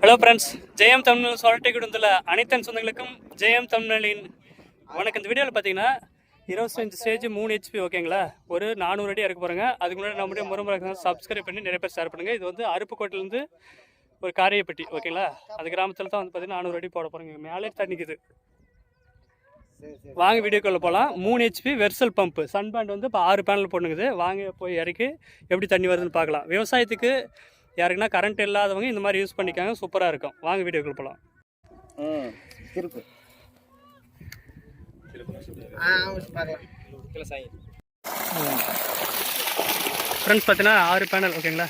Hello friends ஜெயம் தமிழ் சொரட்டை குடும்பத்தில் அனைத்தன் சொந்தங்களுக்கும் ஜெயம் தமிழின் வணக்கம். இந்த வீடியோவில் பார்த்தீங்கன்னா இருபத்தஞ்சு ஸ்டேஜ் மூணு ஹெச்பி ஓகேங்களா ஒரு நானூறு அடி இறக்க போகிறாங்க அதுக்கு முன்னாடி நம்முடைய முருமுறை சப்ஸ்கிரைப் பண்ணி நிறைய பேர் ஷேர் பண்ணுங்கள் இது வந்து அருப்புக்கோட்டிலேருந்து ஒரு காரியப்பட்டி ஓகேங்களா அது கிராமத்தில் தான் வந்து பார்த்தீங்கன்னா நானூறு அடி போட போகிறாங்க மேலே தண்ணிக்குது வாங்க வீடியோக்குள்ளே போகலாம் மூணு ஹெச்பி வெர்சல் பம்பு சன் பேண்ட் வந்து இப்போ ஆறு பேனல் போட்டுங்குது வாங்க போய் இறக்கி எப்படி தண்ணி வருதுன்னு பார்க்கலாம். விவசாயத்துக்கு யாருக்குன்னா கரண்ட் இல்லாதவங்க இந்த மாதிரி யூஸ் பண்ணிக்காங்க சூப்பராக இருக்கும். வாங்க வீடியோக்குள்ளே போகலாம் ம் திருப்பு ஆ பார்க்கலாம். ஃப்ரெண்ட்ஸ் பார்த்தீங்கன்னா ஆறு பேனல் ஓகேங்களா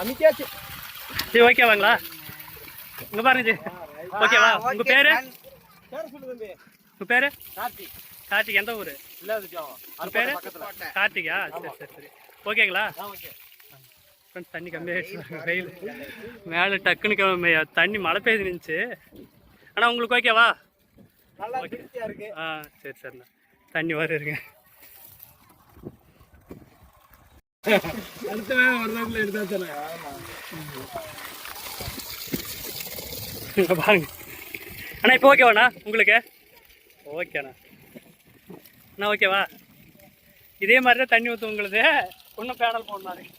அமைக்காச்சு சரி ஓகேவாங்களா இங்கே பாருங்க ஓகேவா உங்கள் பேர்? பேர் சொல்லு தம்பி. உங்கள் பேர்? கார்த்தி. கார்த்திக் எந்த ஊர்? உங்கள் பேர்? கார்த்திகா? சரி சரி சரி. ஓகேங்களா? ஓகே. ஃப்ரெண்ட்ஸ் தண்ணி கம்மியாகிடுச்சு வெயில். மேலே டக்குன்னு கம்மி- தண்ணி மழை பெய்து நின்றுச்சு ஆனால் உங்களுக்கு ஓகேவா இருக்கு. ஆ சரி சரிண்ணா தண்ணி வர இருங்க. அடுத்த வேலை வரலாக்குள்ள எடுத்தா இங்க பாருங்க. அண்ணா இப்போ ஓகேவாண்ணா உங்களுக்கு? ஓகேண்ணா அண்ணா. ஓகேவா இதே மாதிரி தான் தண்ணி ஊற்று உங்களுக்கு. ஒன்றும் பேடல் போடணும்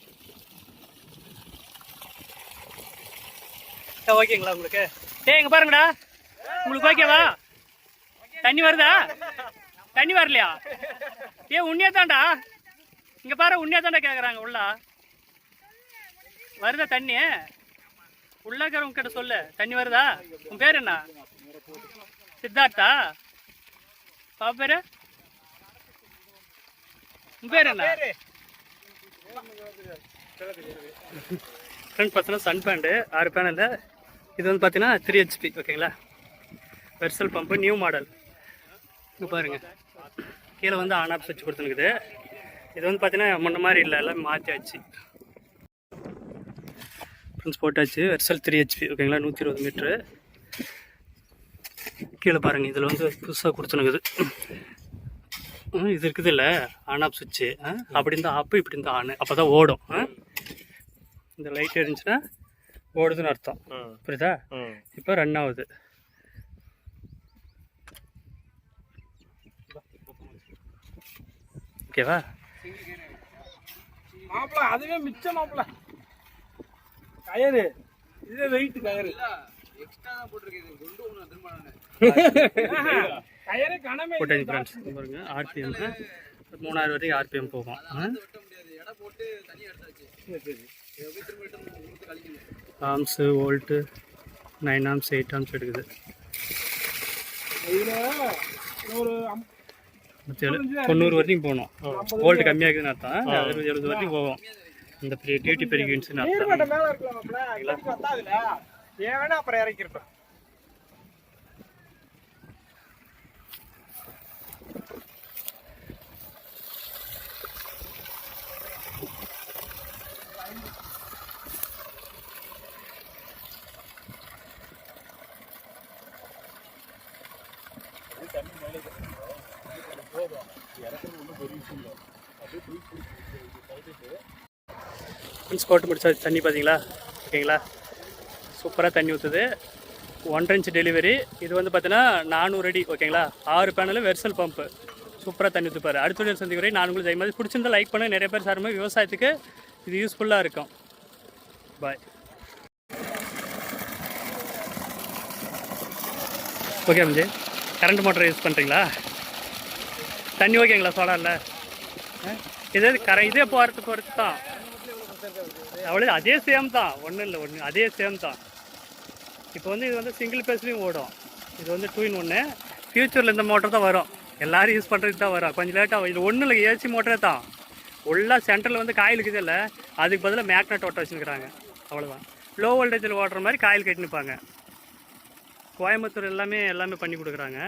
ஓகேங்களா உங்களுக்கு? ஏய் இங்கே பாருங்கடா. உங்களுக்கு ஓகேவா தண்ணி வருதா? தண்ணி வரலையா? ஏ உண்மையா தான்டா. இங்கே பாரு உண்மையா தான்டா கேட்குறாங்க உள்ள. வருதா தண்ணி? உள்ள இருக்கிறவங்க கிட்ட சொல்லு. தண்ணி வருதா? உன் பேர் என்ன? சித்தார்த்தா? பாப்பா பேரு? உன் பேர் என்ன? ஃப்ரெண்ட் பார்த்தீங்கன்னா சன் பேண்டு ஆறு பேனலில் இது வந்து பார்த்தீங்கன்னா த்ரீ ஹெச்பி ஓகேங்களா? வெர்சல் பம்பு நியூ மாடல். இங்கே பாருங்க. கீழே வந்து ஆன் ஆஃப் சுவிட்ச் கொடுத்துருக்குது. இது வந்து பார்த்தீங்கன்னா முன்ன மாதிரி இல்லை எல்லாம் மாற்றியாச்சு ஃப்ரெண்ட்ஸ் போட்டாச்சு. வெர்சல் த்ரீ ஹெச்பி ஓகேங்களா? நூற்றி இருபது மீட்ரு. கீழே பாருங்கள் இதில் வந்து புதுசாக கொடுத்துனுக்குது. ம், இது இருக்குது இல்லை ஆன் ஆஃப் சுவிட்சு அப்படி இருந்தால் ஆப்பு இப்படி இருந்தால் ஆன் அப்போ தான் ஓடும். ஆ? இந்த லைட் இருந்துச்சுன்னா ஓடுதுன்னு அர்த்தம். புரியுதா? இப்போ ரன் ஆகுது. ஓகேவா? மாப்பிள அதுவே மிச்சம் மாப்பிள. கயறு. இதுவே வெயிட் ஃப்ரெண்ட்ஸ் பாருங்க ஆர்பிஎம் மூணாயிரம் வரைக்கும் ஆர்பிஎம் போகும். Amps volt nine amps eight amps எடுக்குது. ஒரு தொண்ணூறு வரைக்கும் போகணும். வோல்ட் கம்மியாகுதுன்னு அர்த்தம். அறுபது எழுபது வரைக்கும் போகும். இந்த பெரிய டியூட்டி பெருகிடுச்சுன்னு அர்த்தம். நீர்மட்டம் மேல இருக்கலாம் மாப்பிள. தண்ணி வத்தாதுல ஏன் வேணா அப்புறம் இறக்கிருப்பேன். ஃப்ரெண்ட்ஸ் கோட்டு முடிச்சா தண்ணி பார்த்தீங்களா ஓகேங்களா? சூப்பராக தண்ணி ஊற்றுது ஒன்றரை இன்ச் டெலிவரி இது வந்து பார்த்தீங்கன்னா நானூறு அடி ஓகேங்களா? ஆறு பேனலும் வெர்சல் பம்பு சூப்பராக தண்ணி ஊற்றுப்பார் அடுத்த வீடியோ வரை நான் உங்களுக்கு மாதிரி. பிடிச்சிருந்தா லைக் பண்ண நிறைய பேர் சாருமே விவசாயத்துக்கு இது யூஸ்ஃபுல்லாக இருக்கும். பாய் ஓகே அம்ஜி கரண்ட் மோட்டர் யூஸ் பண்ணுறீங்களா தண்ணி ஓகேங்களா? சோலாரில் இதே கர இதே போகிறது பொறுத்து தான் அவ்வளோ அதே சேம் தான். ஒன்றும் இல்லை ஒன்று அதே சேம் தான். இப்போ வந்து இது வந்து சிங்கிள் பேஸ்லேயும் ஓடும். இது வந்து டூ இன் ஒன்று ஃப்யூச்சரில் இந்த மோட்டர் தான் வரும். எல்லோரும் யூஸ் பண்ணுறதுக்கு தான் வரும். கொஞ்சம் லேட்டாக இது ஒன்றும் இல்லை ஏசி மோட்டரே தான். உள்ளே சென்டரில் வந்து காயில் இருக்குது இல்லை அதுக்கு பதிலாக மேக்னெட் ஓட்ட வச்சுருக்குறாங்க. அவ்வளோதான் லோ வோல்டேஜில் ஓடுற மாதிரி காயில் கட்டி நிற்பாங்க கோயம்புத்தூர் எல்லாமே எல்லாமே பண்ணி கொடுக்குறாங்க.